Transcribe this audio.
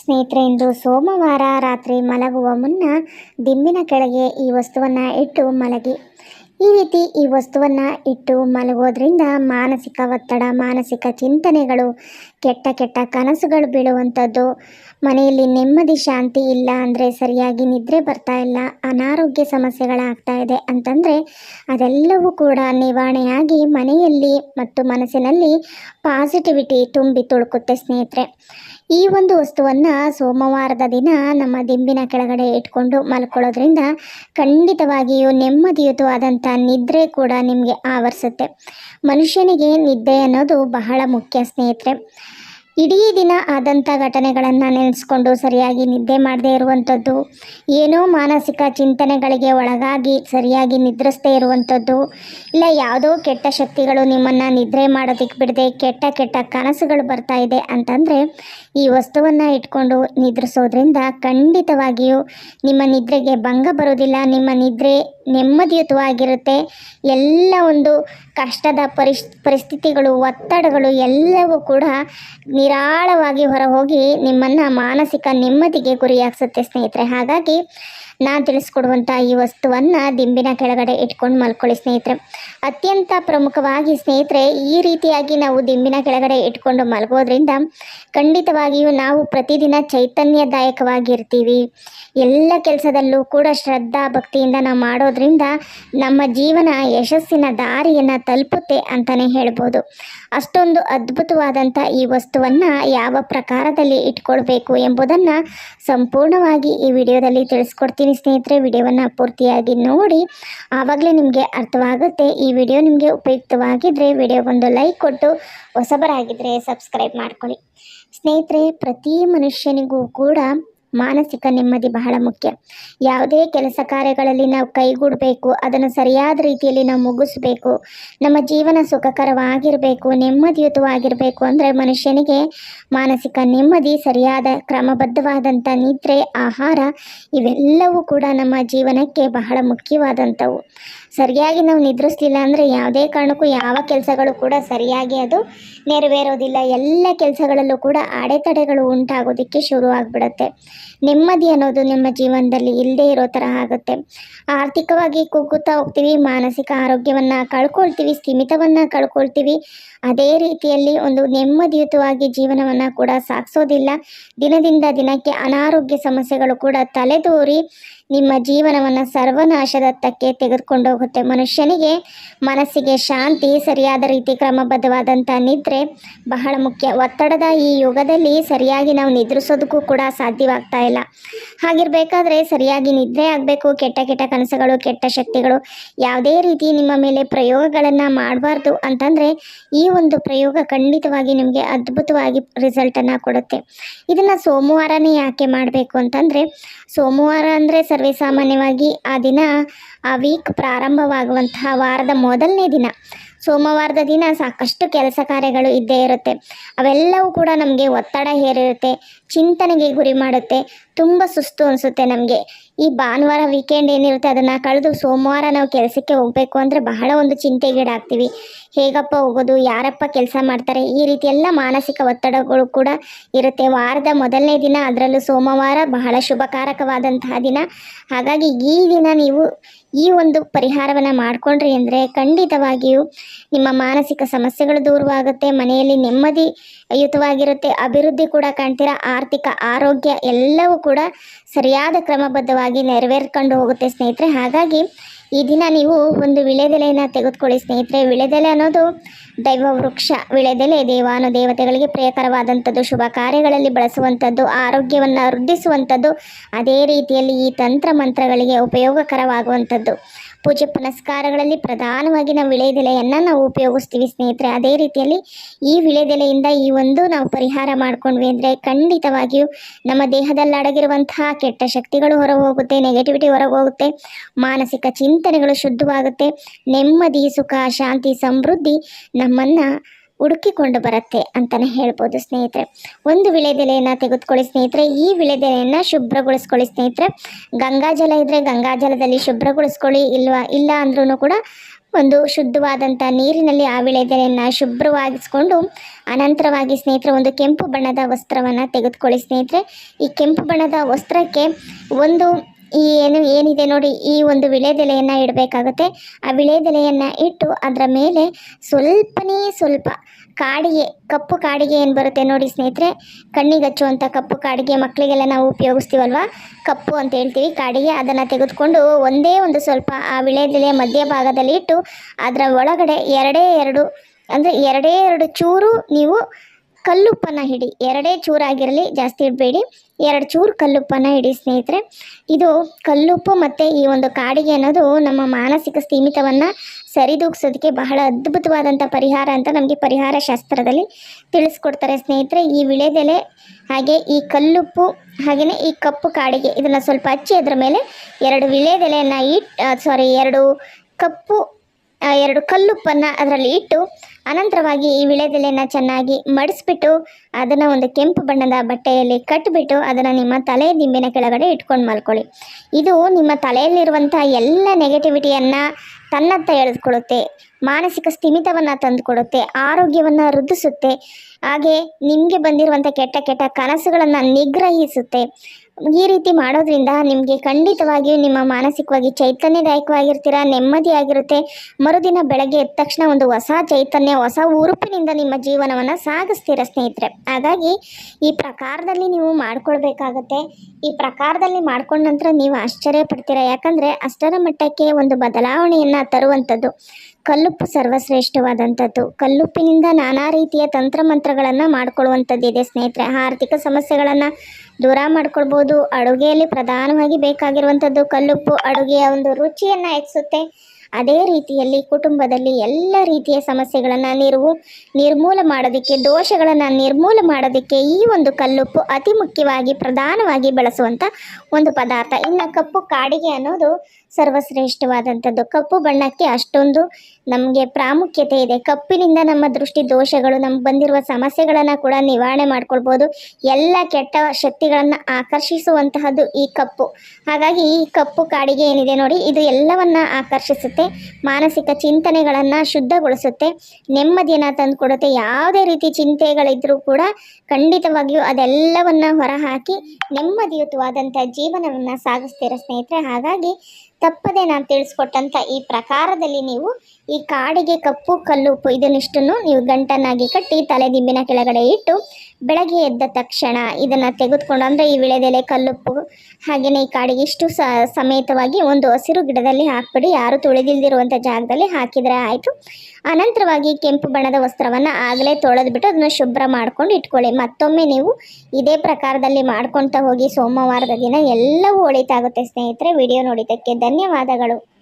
ಸ್ನೇಹಿತರೆ, ಇಂದು ಸೋಮವಾರ ರಾತ್ರಿ ಮಲಗುವ ಮುನ್ನ ದಿಂಬಿನ ಕೆಳಗೆ ಈ ವಸ್ತುವನ್ನು ಇಟ್ಟು ಮಲಗಿ. ಈ ರೀತಿ ಈ ವಸ್ತುವನ್ನು ಇಟ್ಟು ಮಲಗೋದ್ರಿಂದ ಮಾನಸಿಕ ಒತ್ತಡ, ಮಾನಸಿಕ ಚಿಂತನೆಗಳು, ಕೆಟ್ಟ ಕೆಟ್ಟ ಕನಸುಗಳು ಬೀಳುವಂಥದ್ದು. ಮನೆಯಲ್ಲಿ ನೆಮ್ಮದಿ, ಶಾಂತಿ ಇಲ್ಲ ಅಂದರೆ ಸರಿಯಾಗಿ ನಿದ್ರೆ ಬರ್ತಾ ಇಲ್ಲ, ಅನಾರೋಗ್ಯ ಸಮಸ್ಯೆಗಳಾಗ್ತಾ ಇದೆ ಅಂತಂದರೆ ಅದೆಲ್ಲವೂ ಕೂಡ ನಿವಾರಣೆಯಾಗಿ ಮನೆಯಲ್ಲಿ ಮತ್ತು ಮನಸ್ಸಿನಲ್ಲಿ ಪಾಸಿಟಿವಿಟಿ ತುಂಬಿ ತುಳುಕುತ್ತೆ ಸ್ನೇಹಿತರೆ. ಈ ಒಂದು ವಸ್ತುವನ್ನು ಸೋಮವಾರದ ದಿನ ನಮ್ಮ ದಿಂಬಿನ ಕೆಳಗಡೆ ಇಟ್ಕೊಂಡು ಮಲ್ಕೊಳ್ಳೋದ್ರಿಂದ ಖಂಡಿತವಾಗಿಯೂ ನೆಮ್ಮದಿಯುತವಾದಂಥ ನಿದ್ರೆ ಕೂಡ ನಿಮಗೆ ಆವರಿಸುತ್ತೆ. ಮನುಷ್ಯನಿಗೆ ನಿದ್ದೆ ಅನ್ನೋದು ಬಹಳ ಮುಖ್ಯ ಸ್ನೇಹಿತರೆ. ಇಡೀ ದಿನ ಆದಂಥ ಘಟನೆಗಳನ್ನು ನೆನೆಸ್ಕೊಂಡು ಸರಿಯಾಗಿ ನಿದ್ದೆ ಮಾಡದೇ ಇರುವಂಥದ್ದು, ಏನೋ ಮಾನಸಿಕ ಚಿಂತನೆಗಳಿಗೆ ಒಳಗಾಗಿ ಸರಿಯಾಗಿ ನಿದ್ರಿಸದೇ ಇರುವಂಥದ್ದು, ಇಲ್ಲ ಯಾವುದೋ ಕೆಟ್ಟ ಶಕ್ತಿಗಳು ನಿಮ್ಮನ್ನು ನಿದ್ರೆ ಮಾಡೋದಕ್ಕೆ ಬಿಡದೆ ಕೆಟ್ಟ ಕೆಟ್ಟ ಕನಸುಗಳು ಬರ್ತಾ ಇದೆ ಅಂತಂದರೆ ಈ ವಸ್ತುವನ್ನು ಇಟ್ಕೊಂಡು ನಿದ್ರಿಸೋದ್ರಿಂದ ಖಂಡಿತವಾಗಿಯೂ ನಿಮ್ಮ ನಿದ್ರೆಗೆ ಭಂಗ ಬರೋದಿಲ್ಲ, ನಿಮ್ಮ ನಿದ್ರೆ ನೆಮ್ಮದಿಯುತವಾಗಿರುತ್ತೆ. ಎಲ್ಲ ಒಂದು ಕಷ್ಟದ ಪರಿಶ್, ಪರಿಸ್ಥಿತಿಗಳು, ಒತ್ತಡಗಳು ಎಲ್ಲವೂ ಕೂಡ ನಿರಾಳವಾಗಿ ಹೊರಹೋಗಿ ನಿಮ್ಮನ್ನು ಮಾನಸಿಕ ನೆಮ್ಮದಿಗೆ ಗುರಿಯಾಗಿಸುತ್ತೆ ಸ್ನೇಹಿತರೆ. ಹಾಗಾಗಿ ನಾನು ತಿಳಿಸ್ಕೊಡುವಂಥ ಈ ವಸ್ತುವನ್ನು ದಿಂಬಿನ ಕೆಳಗಡೆ ಇಟ್ಕೊಂಡು ಮಲ್ಕೊಳ್ಳಿ ಸ್ನೇಹಿತರೆ. ಅತ್ಯಂತ ಪ್ರಮುಖವಾಗಿ ಸ್ನೇಹಿತರೆ, ಈ ರೀತಿಯಾಗಿ ನಾವು ದಿಂಬಿನ ಕೆಳಗಡೆ ಇಟ್ಕೊಂಡು ಮಲಗೋದ್ರಿಂದ ಖಂಡಿತವಾಗಿಯೂ ನಾವು ಪ್ರತಿದಿನ ಚೈತನ್ಯದಾಯಕವಾಗಿರ್ತೀವಿ. ಎಲ್ಲ ಕೆಲಸದಲ್ಲೂ ಕೂಡ ಶ್ರದ್ಧಾ ಭಕ್ತಿಯಿಂದ ನಾವು ಮಾಡೋದ್ರಿಂದ ನಮ್ಮ ಜೀವನ ಯಶಸ್ಸಿನ ದಾರಿಯನ್ನು ತಲುಪುತ್ತೆ ಅಂತಲೇ ಹೇಳ್ಬೋದು. ಅಷ್ಟೊಂದು ಅದ್ಭುತವಾದಂಥ ಈ ವಸ್ತುವನ್ನು ಯಾವ ಪ್ರಕಾರದಲ್ಲಿ ಇಟ್ಕೊಳ್ಬೇಕು ಎಂಬುದನ್ನು ಸಂಪೂರ್ಣವಾಗಿ ಈ ವಿಡಿಯೋದಲ್ಲಿ ತಿಳಿಸ್ಕೊಡ್ತೀನಿ. ಸ್ನೇಹಿತರೆ, ವಿಡಿಯೋವನ್ನು ಪೂರ್ತಿಯಾಗಿ ನೋಡಿ. ಆವಾಗಲೇ ನಿಮಗೆ ಅರ್ಥವಾಗುತ್ತೆ, ಈ ವಿಡಿಯೋ ನಿಮಗೆ ಉಪಯುಕ್ತವಾಗಿದ್ದರೆ ವಿಡಿಯೋಗೊಂದು ಲೈಕ್ ಕೊಟ್ಟು ಹೊಸಬರಾಗಿದ್ದರೆ ಸಬ್ಸ್ಕ್ರೈಬ್ ಮಾಡ್ಕೊಳ್ಳಿ. ಸ್ನೇಹಿತರೆ, ಪ್ರತಿ ಮನುಷ್ಯನಿಗೂ ಕೂಡ ಮಾನಸಿಕ ನೆಮ್ಮದಿ ಬಹಳ ಮುಖ್ಯ. ಯಾವುದೇ ಕೆಲಸ ಕಾರ್ಯಗಳಲ್ಲಿ ನಾವು ಕೈಗೂಡಬೇಕು, ಅದನ್ನು ಸರಿಯಾದ ರೀತಿಯಲ್ಲಿ ನಾವು ಮುಗಿಸ್ಬೇಕು, ನಮ್ಮ ಜೀವನ ಸುಖಕರವಾಗಿರಬೇಕು, ನೆಮ್ಮದಿಯುತವಾಗಿರಬೇಕು ಅಂದರೆ ಮನುಷ್ಯನಿಗೆ ಮಾನಸಿಕ ನೆಮ್ಮದಿ, ಸರಿಯಾದ ಕ್ರಮಬದ್ಧವಾದಂಥ ನಿದ್ರೆ, ಆಹಾರ ಇವೆಲ್ಲವೂ ಕೂಡ ನಮ್ಮ ಜೀವನಕ್ಕೆ ಬಹಳ ಮುಖ್ಯವಾದಂಥವು. ಸರಿಯಾಗಿ ನಾವು ನಿದ್ರಿಸ್ಲಿಲ್ಲ ಅಂದರೆ ಯಾವುದೇ ಕಾರಣಕ್ಕೂ ಯಾವ ಕೆಲಸಗಳು ಕೂಡ ಸರಿಯಾಗಿ ಅದು ನೆರವೇರೋದಿಲ್ಲ. ಎಲ್ಲ ಕೆಲಸಗಳಲ್ಲೂ ಕೂಡ ಅಡೆತಡೆಗಳು ಉಂಟಾಗೋದಕ್ಕೆ ಶುರು ಆಗಿಬಿಡುತ್ತೆ ನೆಮ್ಮದಿ ಅನ್ನೋದು ನಿಮ್ಮ ಜೀವನದಲ್ಲಿ ಇಲ್ಲದೇ ಇರೋ ಥರ ಆಗುತ್ತೆ. ಆರ್ಥಿಕವಾಗಿ ಕುಗ್ಗುತ್ತಾ ಹೋಗ್ತೀವಿ, ಮಾನಸಿಕ ಆರೋಗ್ಯವನ್ನು ಕಳ್ಕೊಳ್ತೀವಿ, ಸ್ಥಿಮಿತವನ್ನು ಕಳ್ಕೊಳ್ತೀವಿ. ಅದೇ ರೀತಿಯಲ್ಲಿ ಒಂದು ನೆಮ್ಮದಿಯುತವಾಗಿ ಜೀವನವನ್ನು ಕೂಡ ಸಾಗಿಸೋದಿಲ್ಲ. ದಿನದಿಂದ ದಿನಕ್ಕೆ ಅನಾರೋಗ್ಯ ಸಮಸ್ಯೆಗಳು ಕೂಡ ತಲೆದೋರಿ ನಿಮ್ಮ ಜೀವನವನ್ನು ಸರ್ವನಾಶದತ್ತಕ್ಕೆ ತೆಗೆದುಕೊಂಡು ಹೋಗುತ್ತೆ ಮನುಷ್ಯನಿಗೆ ಮನಸ್ಸಿಗೆ ಶಾಂತಿ, ಸರಿಯಾದ ರೀತಿ ಕ್ರಮಬದ್ಧವಾದಂಥ ನಿದ್ರೆ ಬಹಳ ಮುಖ್ಯ. ಒತ್ತಡದ ಈ ಯುಗದಲ್ಲಿ ಸರಿಯಾಗಿ ನಾವು ನಿದ್ರಿಸೋದಕ್ಕೂ ಕೂಡ ಸಾಧ್ಯವಾಗ್ತಾ ಇಲ್ಲ. ಹಾಗಿರಬೇಕಾದ್ರೆ ಸರಿಯಾಗಿ ನಿದ್ರೆ ಆಗಬೇಕು, ಕೆಟ್ಟ ಕೆಟ್ಟ ಕನಸುಗಳು, ಕೆಟ್ಟ ಶಕ್ತಿಗಳು, ಯಾವುದೇ ರೀತಿ ನಿಮ್ಮ ಮೇಲೆ ಪ್ರಯೋಗಗಳನ್ನು ಮಾಡಬಾರ್ದು ಅಂತಂದರೆ ಈ ಒಂದು ಪ್ರಯೋಗ ಖಂಡಿತವಾಗಿ ನಿಮಗೆ ಅದ್ಭುತವಾಗಿ ರಿಸಲ್ಟನ್ನು ಕೊಡುತ್ತೆ. ಇದನ್ನು ಸೋಮವಾರನೇ ಯಾಕೆ ಮಾಡಬೇಕು ಅಂತಂದರೆ, ಸೋಮವಾರ ಅಂದರೆ ಸರ್ವೇ ಸಾಮಾನ್ಯವಾಗಿ ಆ ದಿನ, ಆ ವೀಕ್ ಪ್ರಾರಂಭವಾಗುವಂತಹ ವಾರದ ಮೊದಲನೇ ದಿನ. ಸೋಮವಾರದ ದಿನ ಸಾಕಷ್ಟು ಕೆಲಸ ಕಾರ್ಯಗಳು ಇದ್ದೇ ಇರುತ್ತೆ. ಅವೆಲ್ಲವೂ ಕೂಡ ನಮಗೆ ಒತ್ತಡ ಹೇರಿರುತ್ತೆ. ಚಿಂತನೆಗೆ ಗುರಿ ಮಾಡುತ್ತೆ. ತುಂಬ ಸುಸ್ತು ಅನಿಸುತ್ತೆ ನಮಗೆ. ಈ ಭಾನುವಾರ ವೀಕೆಂಡ್ ಏನಿರುತ್ತೆ ಅದನ್ನು ಕಳೆದು ಸೋಮವಾರ ನಾವು ಕೆಲಸಕ್ಕೆ ಹೋಗಬೇಕು ಅಂದರೆ ಬಹಳ ಒಂದು ಚಿಂತೆಗೀಡಾಗ್ತೀವಿ. ಹೇಗಪ್ಪ ಹೋಗೋದು, ಯಾರಪ್ಪ ಕೆಲಸ ಮಾಡ್ತಾರೆ, ಈ ರೀತಿ ಎಲ್ಲ ಮಾನಸಿಕ ಒತ್ತಡಗಳು ಕೂಡ ಇರುತ್ತೆ. ವಾರದ ಮೊದಲನೇ ದಿನ ಅದರಲ್ಲೂ ಸೋಮವಾರ ಬಹಳ ಶುಭಕಾರಕವಾದಂತಹ ದಿನ. ಹಾಗಾಗಿ ಈ ದಿನ ನೀವು ಈ ಒಂದು ಪರಿಹಾರವನ್ನು ಮಾಡಿಕೊಂಡ್ರಿ ಅಂದರೆ ಖಂಡಿತವಾಗಿಯೂ ನಿಮ್ಮ ಮಾನಸಿಕ ಸಮಸ್ಯೆಗಳು ದೂರವಾಗುತ್ತೆ, ಮನೆಯಲ್ಲಿ ನೆಮ್ಮದಿಯುತವಾಗಿರುತ್ತೆ ಅಭಿವೃದ್ಧಿ ಕೂಡ ಕಾಣ್ತೀರಾ. ಆರ್ಥಿಕ ಆರೋಗ್ಯ ಎಲ್ಲವೂ ಕೂಡ ಸರಿಯಾದ ಕ್ರಮಬದ್ಧವಾಗಿ ನೆರವೇರ್ಕೊಂಡು ಹೋಗುತ್ತೆ ಸ್ನೇಹಿತರೆ. ಹಾಗಾಗಿ ಈ ದಿನ ನೀವು ಒಂದು ವಿಳೆದೆಲೆಯನ್ನು ತೆಗೆದುಕೊಳ್ಳಿ ಸ್ನೇಹಿತರೆ. ವಿಳೆದೆಲೆ ಅನ್ನೋದು ದೈವ ವೃಕ್ಷ ವಿಳೆದೆಲೆ ದೇವಾನು ದೇವತೆಗಳಿಗೆ ಪ್ರಿಯಕರವಾದಂಥದ್ದು, ಶುಭ ಕಾರ್ಯಗಳಲ್ಲಿ ಬಳಸುವಂಥದ್ದು, ಆರೋಗ್ಯವನ್ನು ವೃದ್ಧಿಸುವಂಥದ್ದು, ಅದೇ ರೀತಿಯಲ್ಲಿ ಈ ತಂತ್ರ ಮಂತ್ರಗಳಿಗೆ ಉಪಯೋಗಕರವಾಗುವಂಥದ್ದು. ಪೂಜೆ ಪುನಸ್ಕಾರಗಳಲ್ಲಿ ಪ್ರಧಾನವಾಗಿ ನಾವು ವಿಳೆದೆಲೆಯನ್ನು ನಾವು ಉಪಯೋಗಿಸ್ತೀವಿ ಸ್ನೇಹಿತರೆ. ಅದೇ ರೀತಿಯಲ್ಲಿ ಈ ವಿಳೆದೆಲೆಯಿಂದ ಈ ಒಂದು ನಾವು ಪರಿಹಾರ ಮಾಡ್ಕೊಂಡ್ವಿ ಅಂದರೆ ಖಂಡಿತವಾಗಿಯೂ ನಮ್ಮ ದೇಹದಲ್ಲಿ ಅಡಗಿರುವಂತಹ ಕೆಟ್ಟ ಶಕ್ತಿಗಳು ಹೊರ ಹೋಗುತ್ತೆ ನೆಗೆಟಿವಿಟಿ ಹೊರಗೆ ಹೋಗುತ್ತೆ ಮಾನಸಿಕ ಚಿಂತನೆಗಳು ಶುದ್ಧವಾಗುತ್ತೆ, ನೆಮ್ಮದಿ, ಸುಖ, ಶಾಂತಿ, ಸಮೃದ್ಧಿ ನಮ್ಮನ್ನು ಹುಡುಕಿಕೊಂಡು ಬರುತ್ತೆ ಅಂತಲೇ ಹೇಳ್ಬೋದು ಸ್ನೇಹಿತರೆ. ಒಂದು ವಿಳೆದೆಲೆಯನ್ನು ತೆಗೆದುಕೊಳ್ಳಿ ಸ್ನೇಹಿತರೆ. ಈ ವಿಳೆದೆಲೆಯನ್ನು ಶುಭ್ರಗೊಳಿಸ್ಕೊಳ್ಳಿ ಸ್ನೇಹಿತರೆ. ಗಂಗಾಜಲ ಇದ್ದರೆ ಗಂಗಾಜಲದಲ್ಲಿ ಶುಭ್ರಗೊಳಿಸ್ಕೊಳ್ಳಿ, ಇಲ್ವಾ, ಇಲ್ಲ ಅಂದ್ರೂ ಕೂಡ ಒಂದು ಶುದ್ಧವಾದಂಥ ನೀರಿನಲ್ಲಿ ಆ ವಿಳೆದೆಲೆಯನ್ನು ಶುಭ್ರವಾಗಿಸ್ಕೊಂಡು ಅನಂತರವಾಗಿ ಸ್ನೇಹಿತರೆ ಒಂದು ಕೆಂಪು ಬಣ್ಣದ ವಸ್ತ್ರವನ್ನು ತೆಗೆದುಕೊಳ್ಳಿ ಸ್ನೇಹಿತರೆ. ಈ ಕೆಂಪು ಬಣ್ಣದ ವಸ್ತ್ರಕ್ಕೆ ಒಂದು ಈ ಏನು ಏನಿದೆ ನೋಡಿ, ಈ ಒಂದು ವಿಳೆದೆಲೆಯನ್ನು ಇಡಬೇಕಾಗುತ್ತೆ. ಆ ವಿಳೆದೆಲೆಯನ್ನು ಇಟ್ಟು ಅದರ ಮೇಲೆ ಸ್ವಲ್ಪನೇ ಸ್ವಲ್ಪ ಕಾಡಿಗೆ, ಕಪ್ಪು ಕಾಡಿಗೆ ಏನು ಬರುತ್ತೆ ನೋಡಿ ಸ್ನೇಹಿತರೆ, ಕಣ್ಣಿಗೆ ಹಚ್ಚುವಂಥ ಕಪ್ಪು ಕಾಡಿಗೆ ಮಕ್ಕಳಿಗೆಲ್ಲ ನಾವು ಉಪಯೋಗಿಸ್ತೀವಲ್ವ? ಕಪ್ಪು ಅಂತ ಹೇಳ್ತೀವಿ ಕಾಡಿಗೆ. ಅದನ್ನು ತೆಗೆದುಕೊಂಡು ಒಂದೇ ಒಂದು ಸ್ವಲ್ಪ ಆ ವಿಳೆದೆಲೆ ಮಧ್ಯಭಾಗದಲ್ಲಿ ಇಟ್ಟು ಅದರ ಒಳಗಡೆ ಎರಡೇ ಎರಡು, ಅಂದರೆ ಎರಡೇ ಎರಡು ಚೂರು ನೀವು ಕಲ್ಲುಪ್ಪನ್ನು ಹಿಡಿ. ಎರಡೇ ಚೂರಾಗಿರಲಿ, ಜಾಸ್ತಿ ಇಡಬೇಡಿ. ಎರಡು ಚೂರು ಕಲ್ಲುಪ್ಪನ ಹಿಡಿ ಸ್ನೇಹಿತರೆ. ಇದು ಕಲ್ಲುಪ್ಪು ಮತ್ತು ಈ ಒಂದು ಕಾಡಿಗೆ ಅನ್ನೋದು ನಮ್ಮ ಮಾನಸಿಕ ಸ್ಥೀಮಿತವನ್ನು ಸರಿದೂಗಿಸೋದಕ್ಕೆ ಬಹಳ ಅದ್ಭುತವಾದಂಥ ಪರಿಹಾರ ಅಂತ ನಮಗೆ ಪರಿಹಾರ ಶಾಸ್ತ್ರದಲ್ಲಿ ತಿಳಿಸ್ಕೊಡ್ತಾರೆ ಸ್ನೇಹಿತರೆ. ಈ ವಿಳೆದೆಲೆ ಹಾಗೆ ಈ ಕಲ್ಲುಪ್ಪು ಹಾಗೆಯೇ ಈ ಕಪ್ಪು ಕಾಡಿಗೆ ಇದನ್ನು ಸ್ವಲ್ಪ ಹಚ್ಚಿ ಅದರ ಮೇಲೆ ಎರಡು ವಿಳೆದೆಲೆಯನ್ನು ಇಟ್ ಸಾರಿ ಎರಡು ಕಪ್ಪು ಎರಡು ಕಲ್ಲುಪ್ಪನ್ನು ಅದರಲ್ಲಿ ಇಟ್ಟು ಅನಂತರವಾಗಿ ಈ ವಿಳೆದೆಲೆಯನ್ನು ಚೆನ್ನಾಗಿ ಮಡಿಸ್ಬಿಟ್ಟು ಅದನ್ನು ಒಂದು ಕೆಂಪು ಬಣ್ಣದ ಬಟ್ಟೆಯಲ್ಲಿ ಕಟ್ಟಿಬಿಟ್ಟು ಅದನ್ನು ನಿಮ್ಮ ತಲೆ ದಿಂಬಿನ ಕೆಳಗಡೆ ಇಟ್ಕೊಂಡು ಮಲ್ಕೊಳ್ಳಿ. ಇದು ನಿಮ್ಮ ತಲೆಯಲ್ಲಿರುವಂಥ ಎಲ್ಲ ನೆಗೆಟಿವಿಟಿಯನ್ನು ತನ್ನತ್ತ ಎಳೆದುಕೊಳ್ಳುತ್ತೆ, ಮಾನಸಿಕ ಸ್ಥಿಮಿತವನ್ನು ತಂದುಕೊಡುತ್ತೆ, ಆರೋಗ್ಯವನ್ನು ವೃದ್ಧಿಸುತ್ತೆ. ಹಾಗೆ ನಿಮಗೆ ಬಂದಿರುವಂಥ ಕೆಟ್ಟ ಕೆಟ್ಟ ಕನಸುಗಳನ್ನು ನಿಗ್ರಹಿಸುತ್ತೆ. ಈ ರೀತಿ ಮಾಡೋದ್ರಿಂದ ನಿಮಗೆ ಖಂಡಿತವಾಗಿಯೂ ನಿಮ್ಮ ಮಾನಸಿಕವಾಗಿ ಚೈತನ್ಯದಾಯಕವಾಗಿರ್ತೀರ, ನೆಮ್ಮದಿಯಾಗಿರುತ್ತೆ. ಮರುದಿನ ಬೆಳಗ್ಗೆ ಎದ್ದ ತಕ್ಷಣ ಒಂದು ಹೊಸ ಚೈತನ್ಯ, ಹೊಸ ಉರುಪಿನಿಂದ ನಿಮ್ಮ ಜೀವನವನ್ನು ಸಾಗಿಸ್ತೀರ ಸ್ನೇಹಿತರೆ. ಹಾಗಾಗಿ ಈ ಪ್ರಕಾರದಲ್ಲಿ ನೀವು ಮಾಡ್ಕೊಳ್ಬೇಕಾಗತ್ತೆ. ಈ ಪ್ರಕಾರದಲ್ಲಿ ಮಾಡ್ಕೊಂಡ ನಂತರ ನೀವು ಆಶ್ಚರ್ಯ ಪಡ್ತೀರ? ಯಾಕಂದರೆ ಅಷ್ಟರ ಮಟ್ಟಕ್ಕೆ ಒಂದು ಬದಲಾವಣೆಯನ್ನು ತರುವಂಥದ್ದು, ಕಲ್ಲುಪ್ಪು ಸರ್ವಶ್ರೇಷ್ಠವಾದಂಥದ್ದು. ಕಲ್ಲುಪ್ಪಿನಿಂದ ನಾನಾ ರೀತಿಯ ತಂತ್ರಮಂತ್ರಗಳನ್ನು ಮಾಡಿಕೊಳ್ಳುವಂಥದ್ದಿದೆ ಸ್ನೇಹಿತರೆ. ಆರ್ಥಿಕ ಸಮಸ್ಯೆಗಳನ್ನು ದೂರ ಮಾಡ್ಕೊಳ್ಬೋದು. ಅಡುಗೆಯಲ್ಲಿ ಪ್ರಧಾನವಾಗಿ ಬೇಕಾಗಿರುವಂಥದ್ದು ಕಲ್ಲುಪ್ಪು. ಅಡುಗೆಯ ಒಂದು ರುಚಿಯನ್ನು ಹೆಚ್ಚಿಸುತ್ತೆ. ಅದೇ ರೀತಿಯಲ್ಲಿ ಕುಟುಂಬದಲ್ಲಿ ಎಲ್ಲ ರೀತಿಯ ಸಮಸ್ಯೆಗಳನ್ನು ನೀವು ನಿರ್ಮೂಲ ಮಾಡೋದಕ್ಕೆ, ದೋಷಗಳನ್ನು ನಿರ್ಮೂಲ ಮಾಡೋದಕ್ಕೆ ಈ ಒಂದು ಕಲ್ಲುಪ್ಪು ಅತಿ ಮುಖ್ಯವಾಗಿ ಪ್ರಧಾನವಾಗಿ ಬಳಸುವಂಥ ಒಂದು ಪದಾರ್ಥ. ಇನ್ನು ಕಪ್ಪು ಕಾಡಿಗೆ ಅನ್ನೋದು ಸರ್ವಶ್ರೇಷ್ಠವಾದಂಥದ್ದು. ಕಪ್ಪು ಬಣ್ಣಕ್ಕೆ ಅಷ್ಟೊಂದು ನಮಗೆ ಪ್ರಾಮುಖ್ಯತೆ ಇದೆ. ಕಪ್ಪಿನಿಂದ ನಮ್ಮ ದೃಷ್ಟಿ ದೋಷಗಳು, ನಮ್ಗೆ ಬಂದಿರುವ ಸಮಸ್ಯೆಗಳನ್ನು ಕೂಡ ನಿವಾರಣೆ ಮಾಡ್ಕೊಳ್ಬೋದು. ಎಲ್ಲ ಕೆಟ್ಟ ಶಕ್ತಿಗಳನ್ನು ಆಕರ್ಷಿಸುವಂತಹದ್ದು ಈ ಕಪ್ಪು. ಹಾಗಾಗಿ ಈ ಕಪ್ಪು ಕಾಡಿಗೆ ಏನಿದೆ ನೋಡಿ, ಇದು ಎಲ್ಲವನ್ನ ಆಕರ್ಷಿಸುತ್ತೆ, ಮಾನಸಿಕ ಚಿಂತನೆಗಳನ್ನು ಶುದ್ಧಗೊಳಿಸುತ್ತೆ, ನೆಮ್ಮದಿಯನ್ನು ತಂದುಕೊಡುತ್ತೆ. ಯಾವುದೇ ರೀತಿ ಚಿಂತೆಗಳಿದ್ರೂ ಕೂಡ ಖಂಡಿತವಾಗಿಯೂ ಅದೆಲ್ಲವನ್ನು ಹೊರಹಾಕಿ ನೆಮ್ಮದಿಯುತವಾದಂಥ ಜೀವನವನ್ನು ಸಾಗಿಸ್ತೀರ ಸ್ನೇಹಿತರೆ. ಹಾಗಾಗಿ ತಪ್ಪದೆ ನಾನು ತಿಳಿಸ್ಕೊಟ್ಟಂಥ ಈ ಪ್ರಕಾರದಲ್ಲಿ ನೀವು ಈ ಕಾಡಿಗೆ ಕಪ್ಪು, ಕಲ್ಲು ಉಪ್ಪು ಇದನ್ನಿಷ್ಟನ್ನು ನೀವು ಗಂಟನ್ನಾಗಿ ಕಟ್ಟಿ ತಲೆ ದಿಂಬಿನ ಕೆಳಗಡೆ ಇಟ್ಟು ಬೆಳಗ್ಗೆ ಎದ್ದ ತಕ್ಷಣ ಇದನ್ನು ತೆಗೆದುಕೊಂಡು, ಅಂದರೆ ಈ ವಿಳೆದೆಲೆ ಕಲ್ಲುಪ್ಪು ಹಾಗೆಯೇ ಈ ಕಾಡಿಗೆ ಇಷ್ಟು ಸಮೇತವಾಗಿ ಒಂದು ಹಸಿರು ಗಿಡದಲ್ಲಿ ಹಾಕ್ಬಿಡಿ, ಯಾರು ತುಳಿದಿಲ್ದಿರುವಂಥ ಜಾಗದಲ್ಲಿ ಹಾಕಿದರೆ ಆಯಿತು. ಅನಂತರವಾಗಿ ಕೆಂಪು ಬಣ್ಣದ ವಸ್ತ್ರವನ್ನು ಆಗಲೇ ತೊಳೆದ್ಬಿಟ್ಟು ಅದನ್ನು ಶುಭ್ರ ಮಾಡ್ಕೊಂಡು ಇಟ್ಕೊಳ್ಳಿ. ಮತ್ತೊಮ್ಮೆ ನೀವು ಇದೇ ಪ್ರಕಾರದಲ್ಲಿ ಮಾಡ್ಕೊಳ್ತಾ ಹೋಗಿ ಸೋಮವಾರದ ದಿನ ಎಲ್ಲವೂ ಒಳಿತಾಗುತ್ತೆ ಸ್ನೇಹಿತರೆ. ವಿಡಿಯೋ ನೋಡಿದ್ದಕ್ಕೆ ಧನ್ಯವಾದಗಳು.